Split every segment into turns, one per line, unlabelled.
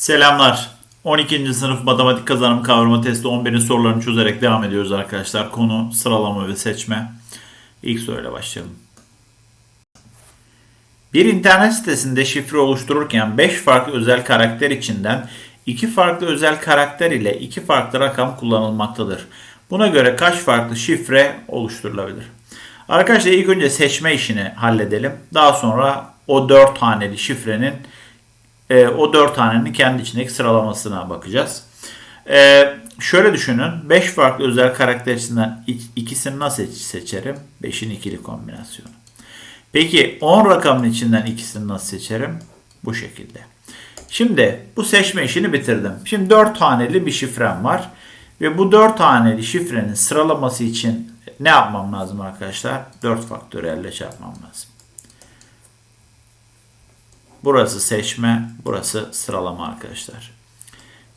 Selamlar. 12. sınıf matematik kazanım kavrama testi 11'in sorularını çözerek devam ediyoruz arkadaşlar. Konu sıralama ve seçme. İlk soruyla başlayalım. Bir internet sitesinde şifre oluştururken 5 farklı özel karakter içinden 2 farklı özel karakter ile 2 farklı rakam kullanılmaktadır. Buna göre kaç farklı şifre oluşturulabilir? Arkadaşlar ilk önce seçme işini halledelim. Daha sonra o 4 haneli şifrenin e, o 4 tanenin kendi içindeki sıralamasına bakacağız. E, şöyle düşünün. 5 farklı özel karakter içinden ikisini nasıl seçerim? 5'in ikili kombinasyonu. Peki 10 rakamın içinden ikisini nasıl seçerim? Bu şekilde. Şimdi bu seçme işini bitirdim. Şimdi 4 taneli bir şifrem var. Ve bu 4 taneli şifrenin sıralaması için ne yapmam lazım arkadaşlar? 4 faktöriyelle çarpmam lazım. Burası seçme, burası sıralama arkadaşlar.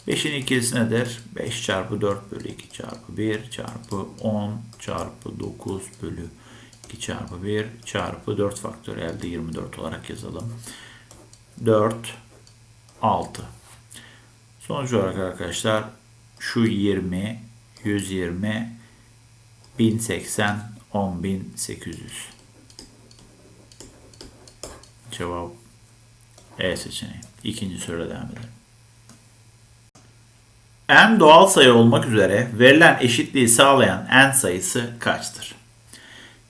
5'in ikilisi nedir? 5 çarpı 4 bölü 2 çarpı 1 çarpı 10 çarpı 9 bölü 2 çarpı 1 çarpı 4 faktöriyelde 24 olarak yazalım. 4, 6. Sonuç olarak arkadaşlar şu 20, 120, 1080, 10800. Cevap E seçeneği. İkinci soruya devam edelim. n doğal sayı olmak üzere verilen eşitliği sağlayan n sayısı kaçtır?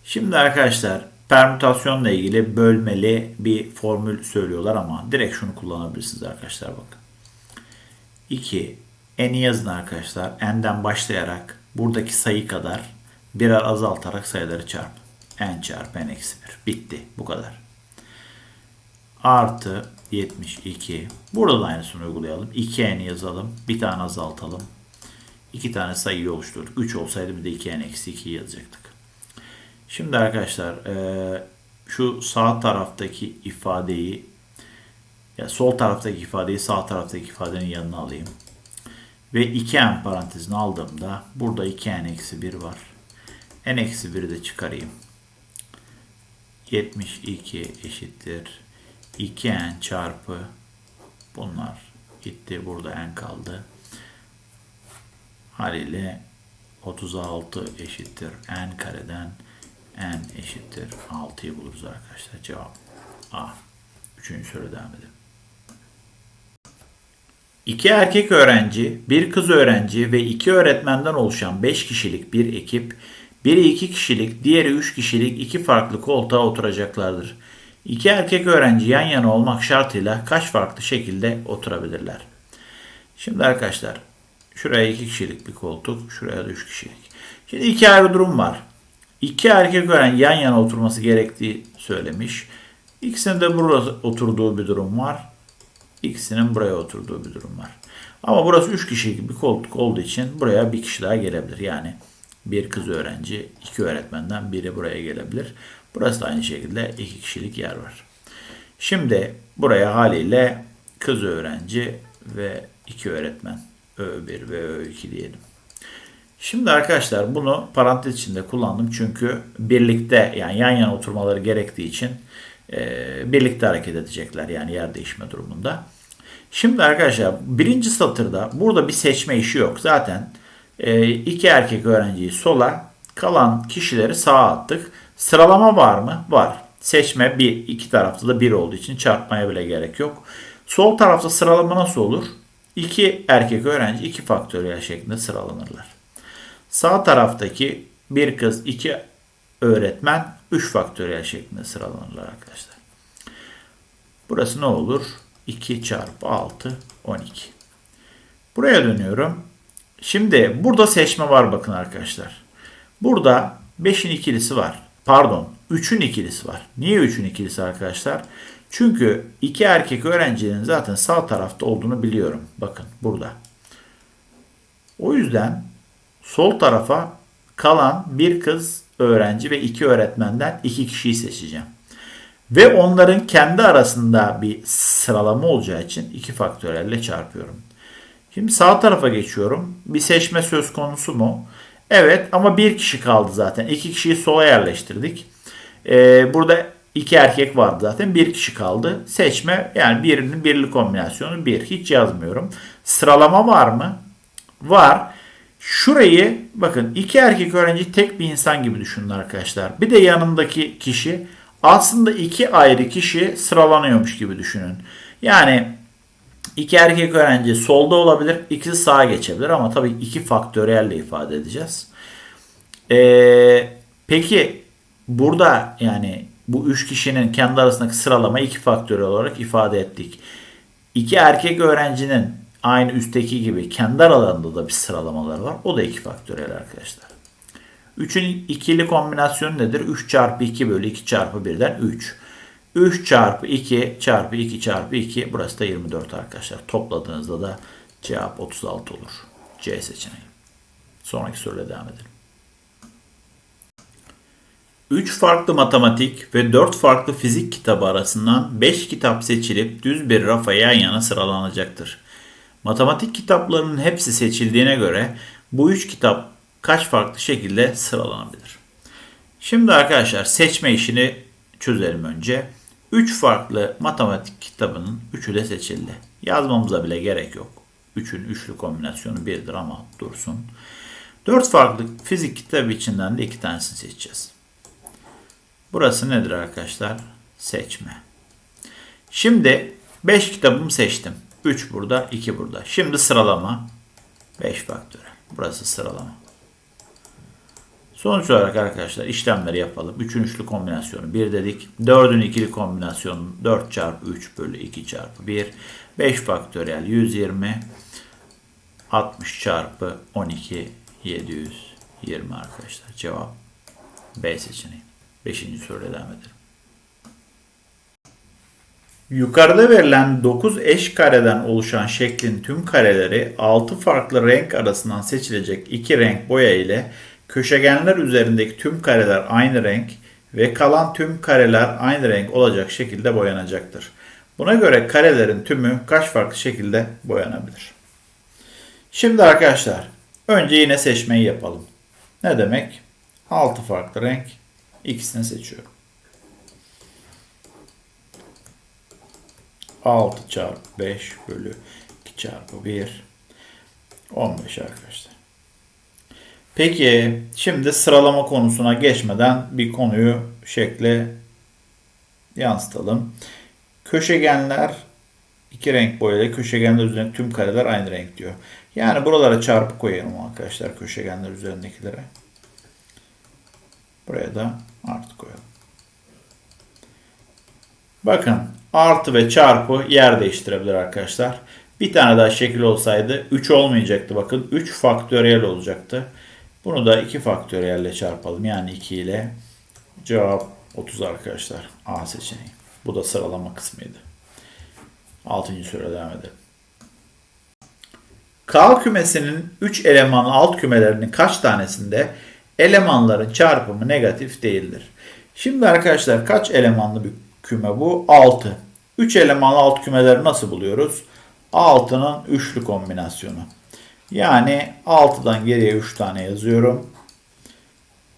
Şimdi arkadaşlar permütasyonla ilgili bölmeli bir formül söylüyorlar ama direkt şunu kullanabilirsiniz arkadaşlar bakın. 2 n'i yazın arkadaşlar. n'den başlayarak buradaki sayı kadar birer azaltarak sayıları çarp. n çarpı n eksi 1. Bitti. Bu kadar. Artı 72. Burada da aynısını uygulayalım. 2n yazalım. Bir tane azaltalım. İki tane sayıyı oluşturduk. 3 olsaydı bir de 2n eksi 2 yazacaktık. Şimdi arkadaşlar şu sağ taraftaki ifadeyi ya sol taraftaki ifadeyi sağ taraftaki ifadenin yanına alayım. Ve 2n parantezini aldığımda burada 2n eksi 1 var. n eksi 1'i de çıkarayım. 72 eşittir 2n çarpı bunlar gitti. Burada n kaldı. Haliyle 36 eşittir n kareden n eşittir 6'yı buluruz arkadaşlar. Cevap A. Üçüncü soru devam edelim. İki erkek öğrenci, bir kız öğrenci ve iki öğretmenden oluşan 5 kişilik bir ekip, biri 2 kişilik, diğeri 3 kişilik iki farklı koltuğa oturacaklardır. İki erkek öğrenci yan yana olmak şartıyla kaç farklı şekilde oturabilirler? Şimdi arkadaşlar şuraya iki kişilik bir koltuk, şuraya da üç kişilik. Şimdi iki ayrı durum var. İki erkek öğrenci yan yana oturması gerektiği söylemiş. İkisinin de burada oturduğu bir durum var. İkisinin buraya oturduğu bir durum var. Ama burası üç kişilik bir koltuk olduğu için buraya bir kişi daha gelebilir. Yani bir kız öğrenci, iki öğretmenden biri buraya gelebilir. Burası da aynı şekilde iki kişilik yer var. Şimdi buraya haliyle kız öğrenci ve iki öğretmen Ö1 ve Ö2 diyelim. Şimdi arkadaşlar bunu parantez içinde kullandım çünkü birlikte yani yan yana oturmaları gerektiği için e, birlikte hareket edecekler yani yer değişme durumunda. Şimdi arkadaşlar birinci satırda burada bir seçme işi yok. Zaten e, iki erkek öğrenciyi sola kalan kişileri sağa attık. Sıralama var mı? Var. Seçme bir, iki tarafta da bir olduğu için çarpmaya bile gerek yok. Sol tarafta sıralama nasıl olur? İki erkek öğrenci iki faktöriyel şeklinde sıralanırlar. Sağ taraftaki bir kız, iki öğretmen 3 faktöriyel şeklinde sıralanırlar arkadaşlar. Burası ne olur? 2 çarpı 6, 12. Buraya dönüyorum. Şimdi burada seçme var bakın arkadaşlar. Burada 5'in ikilisi var. Pardon 3'ün ikilisi var. Niye 3'ün ikilisi arkadaşlar? Çünkü iki erkek öğrencinin zaten sağ tarafta olduğunu biliyorum. Bakın burada. O yüzden sol tarafa kalan bir kız öğrenci ve iki öğretmenden iki kişiyi seçeceğim. Ve onların kendi arasında bir sıralama olacağı için iki faktörelle çarpıyorum. Şimdi sağ tarafa geçiyorum. Bir seçme söz konusu mu? Evet ama bir kişi kaldı zaten. İki kişiyi sola yerleştirdik. Ee, burada iki erkek vardı zaten. Bir kişi kaldı. Seçme yani birinin birli kombinasyonu bir. Hiç yazmıyorum. Sıralama var mı? Var. Şurayı bakın iki erkek öğrenci tek bir insan gibi düşünün arkadaşlar. Bir de yanındaki kişi aslında iki ayrı kişi sıralanıyormuş gibi düşünün. Yani iki erkek öğrenci solda olabilir, ikisi sağa geçebilir ama tabii iki faktöriyelle ifade edeceğiz. Ee, peki burada yani bu üç kişinin kendi arasındaki sıralama iki faktöriyel olarak ifade ettik. İki erkek öğrencinin aynı üstteki gibi kendi aralarında da bir sıralamaları var. O da iki faktöriyel arkadaşlar. 3'ün ikili kombinasyonu nedir? 3 çarpı 2 bölü 2 çarpı 1'den 3. 3 çarpı 2 çarpı 2 çarpı 2 burası da 24 arkadaşlar. Topladığınızda da cevap 36 olur. C seçeneği. Sonraki soruyla devam edelim. 3 farklı matematik ve 4 farklı fizik kitabı arasından 5 kitap seçilip düz bir rafa yan yana sıralanacaktır. Matematik kitaplarının hepsi seçildiğine göre bu 3 kitap kaç farklı şekilde sıralanabilir? Şimdi arkadaşlar seçme işini çözelim önce. 3 farklı matematik kitabının 3'ü de seçildi. Yazmamıza bile gerek yok. 3'ün üçlü kombinasyonu 1'dir ama dursun. 4 farklı fizik kitabı içinden de 2 tanesini seçeceğiz. Burası nedir arkadaşlar? Seçme. Şimdi 5 kitabımı seçtim. 3 burada, 2 burada. Şimdi sıralama 5 faktörel. Burası sıralama. Sonuç olarak arkadaşlar işlemleri yapalım. 3'ün üçlü kombinasyonu 1 dedik. 4'ün ikili kombinasyonu 4 çarpı 3 bölü 2 çarpı 1. 5 faktöriyel 120. 60 çarpı 12 720 arkadaşlar. Cevap B seçeneği. 5. soruya devam edelim. Yukarıda verilen 9 eş kareden oluşan şeklin tüm kareleri 6 farklı renk arasından seçilecek 2 renk boya ile köşegenler üzerindeki tüm kareler aynı renk ve kalan tüm kareler aynı renk olacak şekilde boyanacaktır. Buna göre karelerin tümü kaç farklı şekilde boyanabilir? Şimdi arkadaşlar önce yine seçmeyi yapalım. Ne demek? 6 farklı renk ikisini seçiyorum. 6 çarpı 5 bölü 2 çarpı 1 15 arkadaşlar. Peki şimdi sıralama konusuna geçmeden bir konuyu şekle yansıtalım. Köşegenler iki renk boyayla köşegenler üzerindeki tüm kareler aynı renk diyor. Yani buralara çarpı koyalım arkadaşlar köşegenler üzerindekilere. Buraya da artı koyalım. Bakın artı ve çarpı yer değiştirebilir arkadaşlar. Bir tane daha şekil olsaydı 3 olmayacaktı. Bakın 3 faktöriyel olacaktı. Bunu da 2 faktöriyelle çarpalım. Yani 2 ile cevap 30 arkadaşlar. A seçeneği. Bu da sıralama kısmıydı. 6. soruya devam edelim. K kümesinin 3 elemanlı alt kümelerinin kaç tanesinde elemanların çarpımı negatif değildir? Şimdi arkadaşlar kaç elemanlı bir küme bu? 6. 3 elemanlı alt kümeleri nasıl buluyoruz? 6'nın üçlü kombinasyonu. Yani 6'dan geriye 3 tane yazıyorum.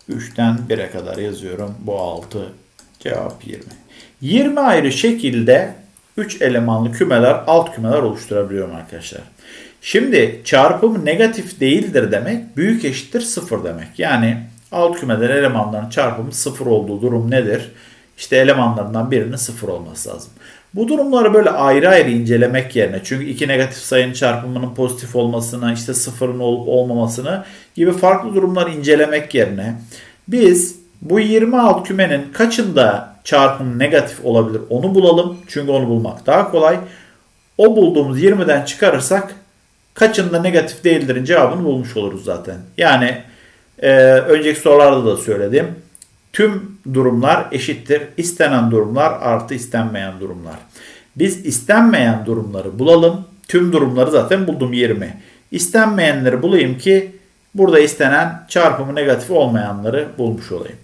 3'ten 1'e kadar yazıyorum. Bu 6 cevap 20. 20 ayrı şekilde 3 elemanlı kümeler alt kümeler oluşturabiliyorum arkadaşlar. Şimdi çarpım negatif değildir demek büyük eşittir 0 demek. Yani alt kümeden elemanların çarpımı 0 olduğu durum nedir? İşte elemanlarından birinin 0 olması lazım. Bu durumları böyle ayrı ayrı incelemek yerine çünkü iki negatif sayının çarpımının pozitif olmasını, işte sıfırın olup olmamasını gibi farklı durumlar incelemek yerine biz bu 20 alt kümenin kaçında çarpım negatif olabilir onu bulalım. Çünkü onu bulmak daha kolay. O bulduğumuz 20'den çıkarırsak kaçında negatif değildirin cevabını bulmuş oluruz zaten. Yani e, önceki sorularda da söyledim. Tüm durumlar eşittir. İstenen durumlar artı istenmeyen durumlar. Biz istenmeyen durumları bulalım. Tüm durumları zaten buldum 20. İstenmeyenleri bulayım ki burada istenen çarpımı negatif olmayanları bulmuş olayım.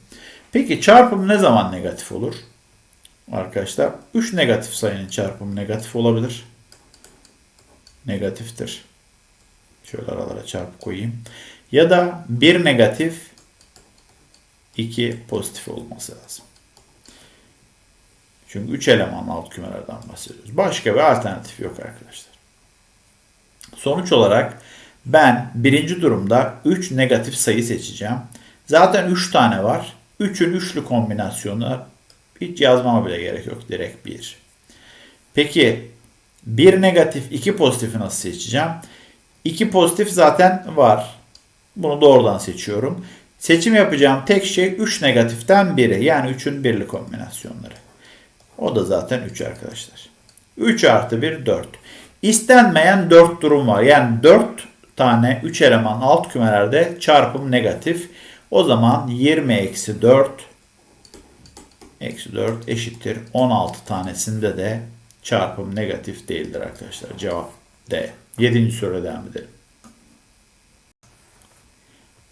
Peki çarpım ne zaman negatif olur? Arkadaşlar 3 negatif sayının çarpımı negatif olabilir. Negatiftir. Şöyle aralara çarpı koyayım. Ya da 1 negatif 2 pozitif olması lazım. Çünkü 3 elemanlı alt kümelerden bahsediyoruz. Başka bir alternatif yok arkadaşlar. Sonuç olarak ben birinci durumda 3 negatif sayı seçeceğim. Zaten 3 tane var. 3'ün üçlü kombinasyonu hiç yazmama bile gerek yok. Direkt 1. Peki 1 negatif 2 pozitifi nasıl seçeceğim? 2 pozitif zaten var. Bunu doğrudan seçiyorum. Seçim yapacağım tek şey 3 negatiften biri. Yani 3'ün birli kombinasyonları. O da zaten 3 arkadaşlar. 3 artı 1 4. İstenmeyen 4 durum var. Yani 4 tane 3 eleman alt kümelerde çarpım negatif. O zaman 20 eksi 4 eksi 4 eşittir 16 tanesinde de çarpım negatif değildir arkadaşlar. Cevap D. 7. soruya devam edelim.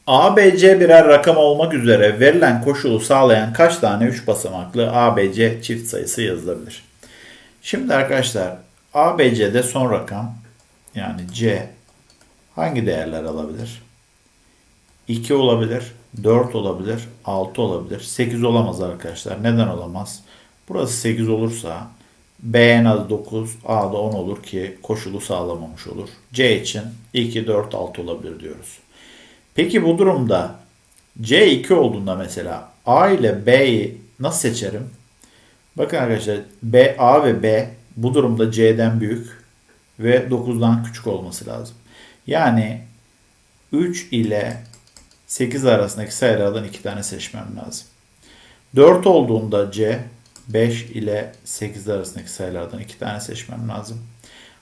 ABC birer rakam olmak üzere verilen koşulu sağlayan kaç tane 3 basamaklı ABC çift sayısı yazılabilir? Şimdi arkadaşlar ABC'de son rakam yani C hangi değerler alabilir? 2 olabilir, 4 olabilir, 6 olabilir. 8 olamaz arkadaşlar. Neden olamaz? Burası 8 olursa B en az 9, A da 10 olur ki koşulu sağlamamış olur. C için 2, 4, 6 olabilir diyoruz. Peki bu durumda C2 olduğunda mesela A ile B'yi nasıl seçerim? Bakın arkadaşlar B, A ve B bu durumda C'den büyük ve 9'dan küçük olması lazım. Yani 3 ile 8 arasındaki sayılardan 2 tane seçmem lazım. 4 olduğunda C 5 ile 8 arasındaki sayılardan 2 tane seçmem lazım.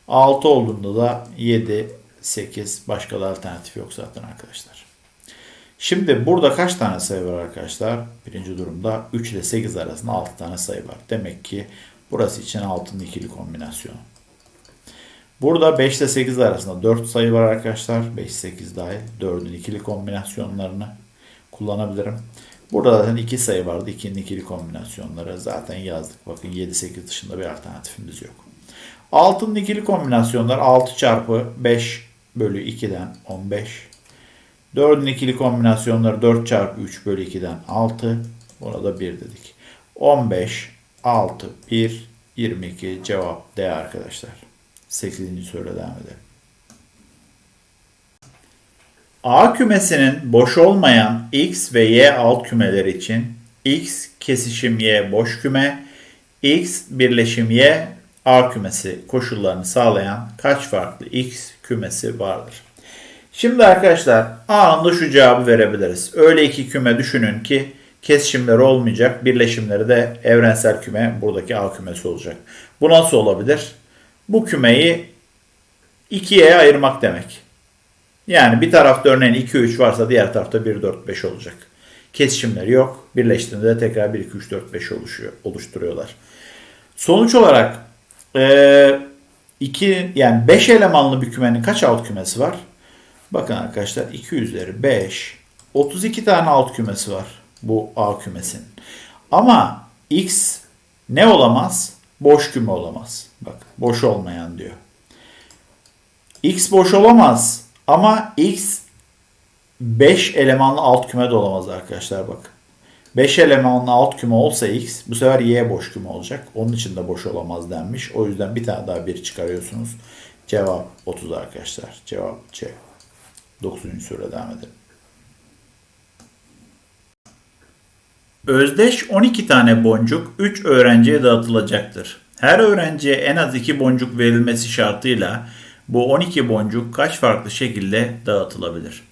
6 olduğunda da 7, 8 başka da alternatif yok zaten arkadaşlar. Şimdi burada kaç tane sayı var arkadaşlar? Birinci durumda 3 ile 8 arasında 6 tane sayı var. Demek ki burası için 6'nın ikili kombinasyonu. Burada 5 ile 8 arasında 4 sayı var arkadaşlar. 5, 8 dahil. 4'ün ikili kombinasyonlarını kullanabilirim. Burada zaten 2 sayı vardı. 2'nin ikili kombinasyonları zaten yazdık. Bakın 7, 8 dışında bir alternatifimiz yok. 6'nın ikili kombinasyonları 6 çarpı 5 bölü 2'den 15. 4'ün ikili kombinasyonları 4 çarpı 3 bölü 2'den 6. Buna da 1 dedik. 15, 6, 1, 22 cevap D arkadaşlar. 8. soruya devam edelim. A kümesinin boş olmayan X ve Y alt kümeleri için X kesişim Y boş küme, X birleşim Y A kümesi koşullarını sağlayan kaç farklı X kümesi vardır? Şimdi arkadaşlar anında şu cevabı verebiliriz. Öyle iki küme düşünün ki kesişimleri olmayacak. Birleşimleri de evrensel küme buradaki A kümesi olacak. Bu nasıl olabilir? Bu kümeyi ikiye ayırmak demek. Yani bir tarafta örneğin 2, 3 varsa diğer tarafta 1, 4, 5 olacak. Kesişimleri yok. Birleştiğinde de tekrar 1, 2, 3, 4, 5 oluşuyor, oluşturuyorlar. Sonuç olarak e, iki, yani 5 elemanlı bir kümenin kaç alt kümesi var? Bakın arkadaşlar 2 üzeri 5. 32 tane alt kümesi var bu A kümesinin. Ama X ne olamaz? Boş küme olamaz. Bak boş olmayan diyor. X boş olamaz ama X 5 elemanlı alt küme de olamaz arkadaşlar bak. 5 elemanlı alt küme olsa X bu sefer Y boş küme olacak. Onun için de boş olamaz denmiş. O yüzden bir tane daha bir çıkarıyorsunuz. Cevap 30 arkadaşlar. Cevap C. 9. soruya devam edelim. Özdeş 12 tane boncuk 3 öğrenciye dağıtılacaktır. Her öğrenciye en az 2 boncuk verilmesi şartıyla bu 12 boncuk kaç farklı şekilde dağıtılabilir?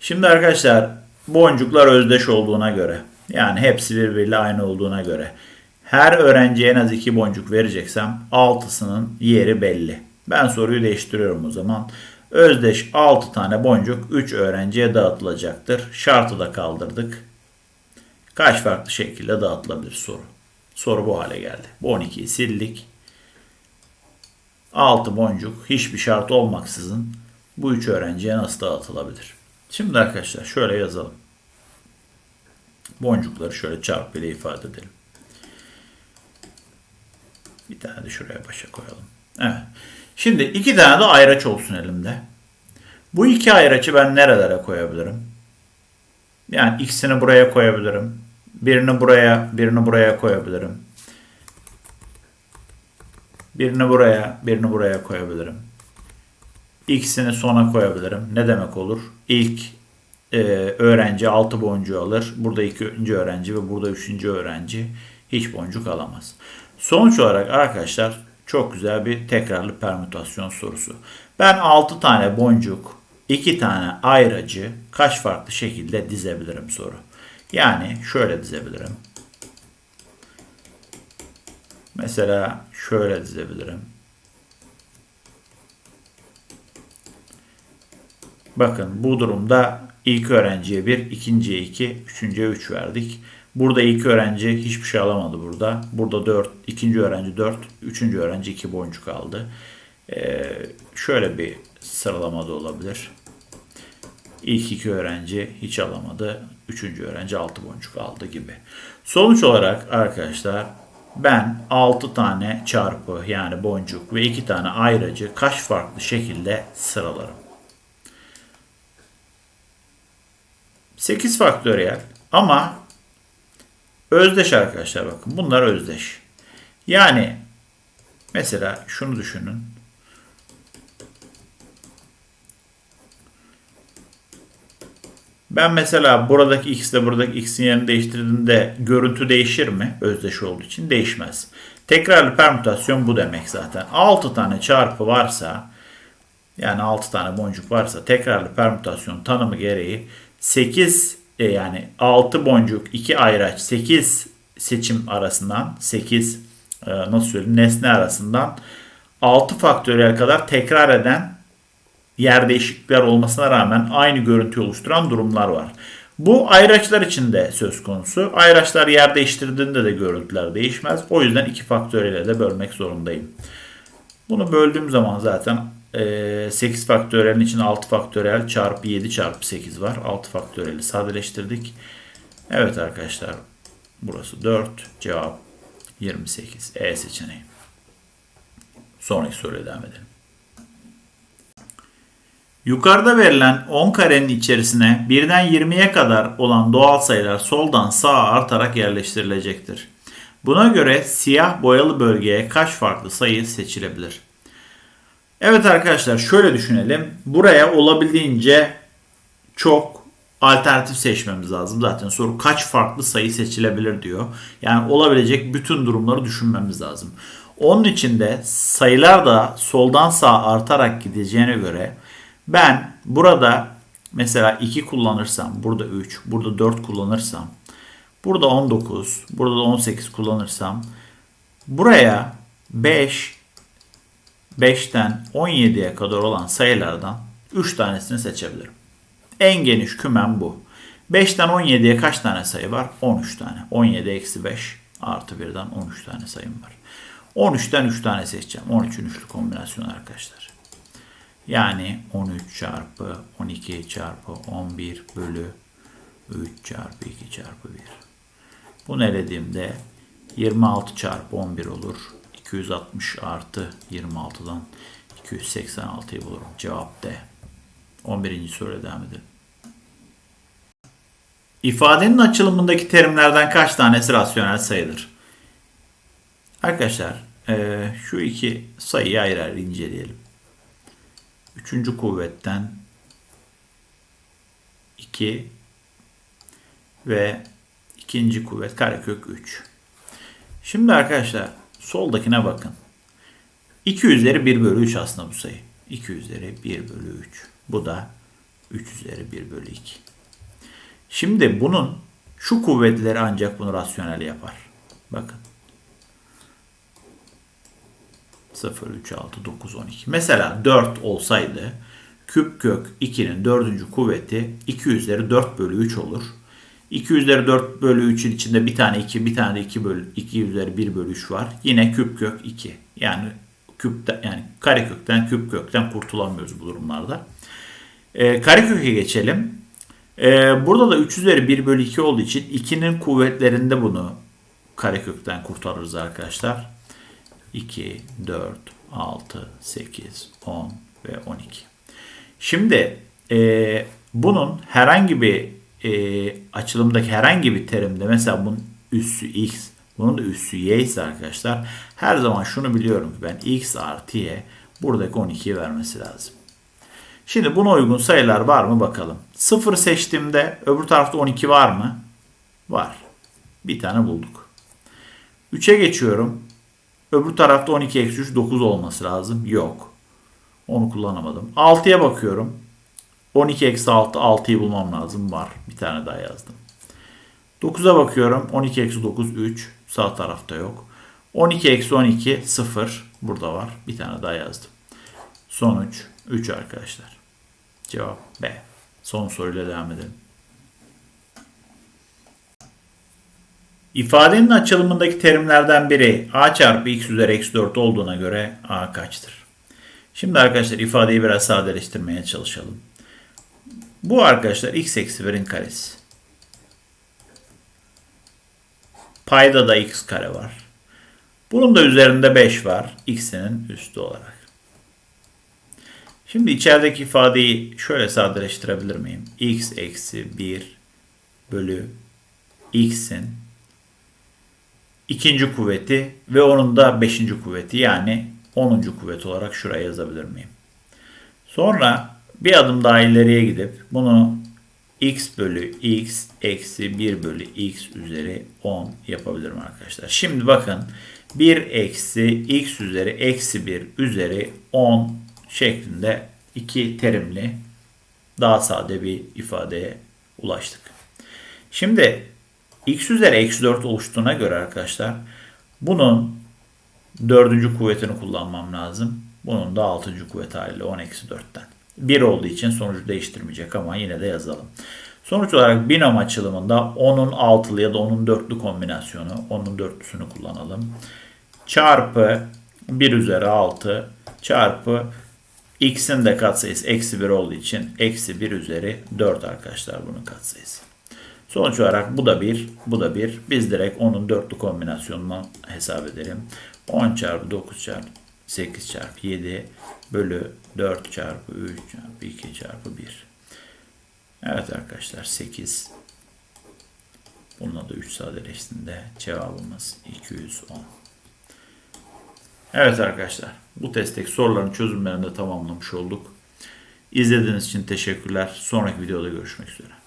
Şimdi arkadaşlar boncuklar özdeş olduğuna göre yani hepsi birbiriyle aynı olduğuna göre her öğrenciye en az 2 boncuk vereceksem 6'sının yeri belli. Ben soruyu değiştiriyorum o zaman. Özdeş 6 tane boncuk 3 öğrenciye dağıtılacaktır. Şartı da kaldırdık. Kaç farklı şekilde dağıtılabilir soru. Soru bu hale geldi. Bu 12'yi sildik. 6 boncuk hiçbir şart olmaksızın bu 3 öğrenciye nasıl dağıtılabilir? Şimdi arkadaşlar şöyle yazalım. Boncukları şöyle çarpı ile ifade edelim. Bir tane de şuraya başa koyalım. Evet. Şimdi iki tane de ayraç olsun elimde. Bu iki ayraçı ben nerelere koyabilirim? Yani ikisini buraya koyabilirim. Birini buraya, birini buraya koyabilirim. Birini buraya, birini buraya koyabilirim. X'ini sona koyabilirim. Ne demek olur? İlk e, öğrenci 6 boncuğu alır. Burada ikinci öğrenci ve burada üçüncü öğrenci hiç boncuk alamaz. Sonuç olarak arkadaşlar çok güzel bir tekrarlı permütasyon sorusu. Ben 6 tane boncuk, 2 tane ayracı kaç farklı şekilde dizebilirim soru. Yani şöyle dizebilirim. Mesela şöyle dizebilirim. Bakın bu durumda ilk öğrenciye 1, ikinciye 2, üçüncüye 3 verdik. Burada ilk öğrenci hiçbir şey alamadı burada. Burada 4, ikinci öğrenci 4, üçüncü öğrenci 2 boncuk aldı. Ee, şöyle bir sıralama da olabilir. İlk iki öğrenci hiç alamadı. Üçüncü öğrenci 6 boncuk aldı gibi. Sonuç olarak arkadaşlar ben 6 tane çarpı yani boncuk ve 2 tane ayracı kaç farklı şekilde sıralarım? 8 faktöriyel ama özdeş arkadaşlar bakın bunlar özdeş. Yani mesela şunu düşünün. Ben mesela buradaki x ile buradaki x'in yerini değiştirdiğimde görüntü değişir mi? Özdeş olduğu için değişmez. Tekrarlı permütasyon bu demek zaten. 6 tane çarpı varsa yani 6 tane boncuk varsa tekrarlı permütasyon tanımı gereği 8 e, yani 6 boncuk 2 ayraç 8 seçim arasından 8 e, nasıl söyleyeyim nesne arasından 6 faktöriyel kadar tekrar eden yer değişiklikler olmasına rağmen aynı görüntü oluşturan durumlar var. Bu ayraçlar için de söz konusu. Ayraçlar yer değiştirdiğinde de görüntüler değişmez. O yüzden iki faktöriyel de bölmek zorundayım. Bunu böldüğüm zaman zaten 8 faktöriyelin için 6 faktöriyel çarpı 7 çarpı 8 var. 6 faktöriyeli sadeleştirdik. Evet arkadaşlar burası 4 cevap 28 E seçeneği. Sonraki soruya devam edelim. Yukarıda verilen 10 karenin içerisine birden 20'ye kadar olan doğal sayılar soldan sağa artarak yerleştirilecektir. Buna göre siyah boyalı bölgeye kaç farklı sayı seçilebilir? Evet arkadaşlar şöyle düşünelim. Buraya olabildiğince çok alternatif seçmemiz lazım. Zaten soru kaç farklı sayı seçilebilir diyor. Yani olabilecek bütün durumları düşünmemiz lazım. Onun için de sayılar da soldan sağa artarak gideceğine göre ben burada mesela 2 kullanırsam, burada 3, burada 4 kullanırsam, burada 19, burada da 18 kullanırsam buraya 5, 5'ten 17'ye kadar olan sayılardan 3 tanesini seçebilirim. En geniş kümem bu. 5'ten 17'ye kaç tane sayı var? 13 tane. 17 eksi 5 artı 1'den 13 tane sayım var. 13'ten 3 tane seçeceğim. 13'ün üçlü kombinasyonu arkadaşlar. Yani 13 çarpı 12 çarpı 11 bölü 3 çarpı 2 çarpı 1. Bunu elediğimde 26 çarpı 11 olur. 260 artı 26'dan 286'yı bulurum. Cevap D. 11. soruya devam edelim. İfadenin açılımındaki terimlerden kaç tanesi rasyonel sayıdır? Arkadaşlar şu iki sayıyı ayrı ayrı inceleyelim. Üçüncü kuvvetten 2 ve ikinci kuvvet karekök 3. Şimdi arkadaşlar soldakine bakın. 2 üzeri 1 bölü 3 aslında bu sayı. 2 üzeri 1 bölü 3. Bu da 3 üzeri 1 bölü 2. Şimdi bunun şu kuvvetleri ancak bunu rasyonel yapar. Bakın. 0, 3, 6, 9, 12. Mesela 4 olsaydı küp kök 2'nin dördüncü kuvveti 2 üzeri 4 bölü 3 olur. 2 üzeri 4 bölü 3'ün içinde bir tane 2, bir tane de 2 bölü 2 üzeri 1 bölü 3 var. Yine küp kök 2. Yani küpten yani kare kökten küp kökten kurtulamıyoruz bu durumlarda. E, kare köke geçelim. E, burada da 3 üzeri 1 bölü 2 olduğu için 2'nin kuvvetlerinde bunu kare kökten kurtarırız arkadaşlar. 2, 4, 6, 8, 10 ve 12. Şimdi e, bunun herhangi bir e, açılımdaki herhangi bir terimde mesela bunun üssü x, Bunun da üssü y ise arkadaşlar her zaman şunu biliyorum ki ben x artı y buradaki 12'yi vermesi lazım. Şimdi buna uygun sayılar var mı bakalım. 0 seçtiğimde öbür tarafta 12 var mı? Var. Bir tane bulduk. 3'e geçiyorum. Öbür tarafta 12 eksi 3 9 olması lazım. Yok. Onu kullanamadım. 6'ya bakıyorum. 12 eksi 6 6'yı bulmam lazım. Var. Bir tane daha yazdım. 9'a bakıyorum. 12 eksi 9 3. Sağ tarafta yok. 12 eksi 12 0. Burada var. Bir tane daha yazdım. Sonuç 3 arkadaşlar. Cevap B. Son soruyla devam edelim. İfadenin açılımındaki terimlerden biri a çarpı x üzeri eksi 4 olduğuna göre a kaçtır? Şimdi arkadaşlar ifadeyi biraz sadeleştirmeye çalışalım. Bu arkadaşlar x eksi 1'in karesi. Payda da x kare var. Bunun da üzerinde 5 var. x'inin üstü olarak. Şimdi içerideki ifadeyi şöyle sadeleştirebilir miyim? x eksi 1 bölü x'in ikinci kuvveti ve onun da beşinci kuvveti yani 10. kuvvet olarak şuraya yazabilir miyim? Sonra bir adım daha ileriye gidip bunu x bölü x eksi 1 bölü x üzeri 10 yapabilirim arkadaşlar. Şimdi bakın 1 eksi x üzeri eksi 1 üzeri 10 şeklinde iki terimli daha sade bir ifadeye ulaştık. Şimdi x üzeri eksi 4 oluştuğuna göre arkadaşlar bunun dördüncü kuvvetini kullanmam lazım. Bunun da altıncı kuvvet haliyle 10 eksi 4'ten. 1 olduğu için sonucu değiştirmeyecek ama yine de yazalım. Sonuç olarak binom açılımında 10'un altılı ya da 10'un dörtlü kombinasyonu, 10'un dörtlüsünü kullanalım. Çarpı 1 üzeri 6 çarpı x'in de katsayısı eksi 1 olduğu için eksi 1 üzeri 4 arkadaşlar bunun katsayısı. Sonuç olarak bu da 1, bu da 1. Biz direkt onun dörtlü kombinasyonunu hesap edelim. 10 çarpı 9 çarpı 8 çarpı 7 bölü 4 çarpı 3 çarpı 2 çarpı 1. Evet arkadaşlar 8. Bununla da 3 sadeleştiğinde cevabımız 210. Evet arkadaşlar bu testteki soruların çözümlerini de tamamlamış olduk. İzlediğiniz için teşekkürler. Sonraki videoda görüşmek üzere.